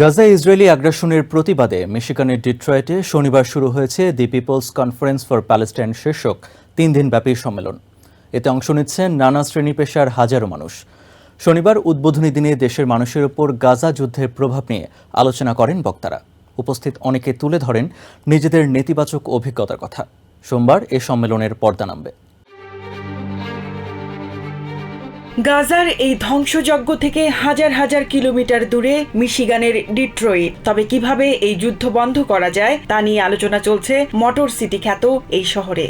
Gaza Israeli আগ্রাসনের প্রতিবাদে মিশিগানের ডিট্রয়েটে শনিবার শুরু হয়েছে the people's conference for Palestine শীর্ষক তিন দিনব্যাপী সম্মেলন। এতে অংশ নিচ্ছেন নানা শ্রেণি পেশার হাজারো মানুষ। শনিবার উদ্বোধনী দিনে দেশের মানুষের ওপর গাজা যুদ্ধের প্রভাব নিয়ে আলোচনা করেন বক্তারা। উপস্থিত অনেকে তুলে ধরেন নিজেদের নেতিবাচক অভিজ্ঞতার কথা। সোমবার এ সম্মেলনের পর্দা নামবে। গাজার এই ধ্বংসযজ্ঞ থেকে হাজার হাজার কিলোমিটার দূরে মিশিগানের ডিট্রয়েট তবে কীভাবে এই যুদ্ধ বন্ধ করা যায় তা নিয়ে আলোচনা চলছে মটর সিটি খ্যাত এই শহরে.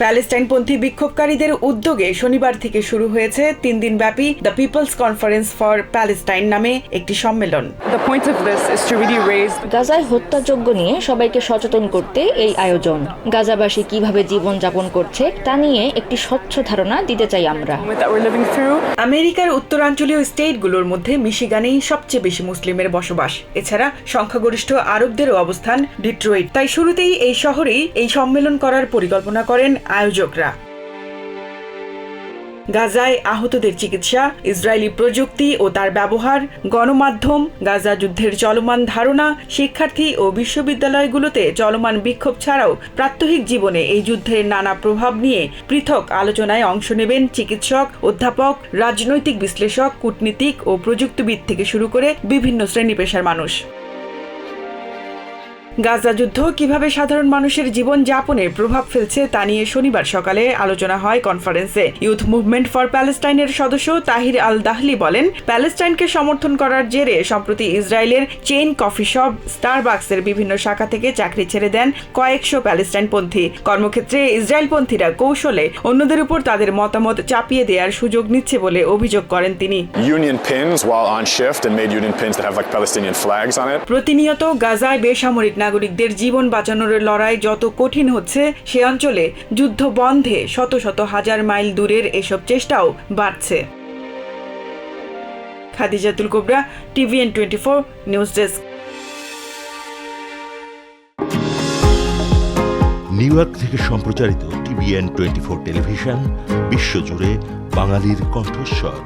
প্যালেস্টাইনপন্থী বিক্ষোভকারীদের উদ্যোগে শনিবার থেকে শুরু হয়েছে তিন দিন ব্যাপী the people's conference for Palestine নামে একটি সম্মেলন। The point of this is to really raise গাজায় হত্যাযজ্ঞ নিয়ে সবাইকে সচেতন করতে এই আয়োজন। গাজাবাসী কীভাবে জীবন যাপন করছে তা নিয়ে একটি স্বচ্ছ ধারণা দিতে চাই আমরা. আমেরিকার উত্তরাঞ্চলীয় স্টেটগুলোর মধ্যে মিশিগানেই সবচেয়ে বেশি মুসলিমের বসবাস। এছাড়া সংখ্যাগরিষ্ঠ আরবদেরও অবস্থান ডিট্রয়েট তাই শুরুতেই এই শহরেই এই সম্মেলন করার পরিকল্পনা করেন আয়োজকরা। গাজায় আহতদের চিকিৎসা, ইসরায়েলি প্রযুক্তি ও তার ব্যবহার, গণমাধ্যম, গাজা যুদ্ধের চলমান ধারণা, শিক্ষার্থী ও বিশ্ববিদ্যালয়গুলোতে চলমান বিক্ষোভ ছাড়াও প্রাত্যহিক জীবনে এই যুদ্ধের নানা প্রভাব নিয়ে পৃথক আলোচনায় অংশ নেবেন চিকিৎসক, অধ্যাপক, রাজনৈতিক বিশ্লেষক, কূটনীতিক ও প্রযুক্তিবিদ থেকে শুরু করে বিভিন্ন শ্রেণি পেশার মানুষ। গাজা যুদ্ধ কীভাবে সাধারণ মানুষের জীবন যাপনে প্রভাব ফেলছে তা নিয়ে শনিবার সকালে আলোচনা হয় কনফারেন্সে। ইউথ মুভমেন্ট ফর প্যালেস্টাইনের সদস্য তাহির আল দাহলি বলেন প্যালেস্টাইনকে সমর্থন করার জেরে সম্প্রতি ইসরায়েলের চেইন কফি শপ স্টারবাক্সের বিভিন্ন শাখা থেকে চাকরি ছেড়ে দেন কয়েকশো প্যালেস্টাইনপন্থী। কর্মক্ষেত্রে ইসরায়েলপন্থীরা কৌশলে অন্যদের উপর তাদের মতামত চাপিয়ে দেওয়ার সুযোগ নিচ্ছে বলে অভিযোগ করেন তিনি. প্রতিনিয়ত গাজায় বেসামরিক নাগরিকদের জীবন বাঁচানোর লড়াই যত কঠিন হচ্ছে, সে অঞ্চলে যুদ্ধ বন্ধে শত শত হাজার মাইল দূরের এসব চেষ্টাও বাড়ছে। Khadijatul Kobra, TVN twenty four news desk. New York থেকে সম্প্রচারিত টিভিএন টোয়েন্টি ফোর টেলিভিশন বিশ্বজুড়ে বাঙালির কণ্ঠস্বর।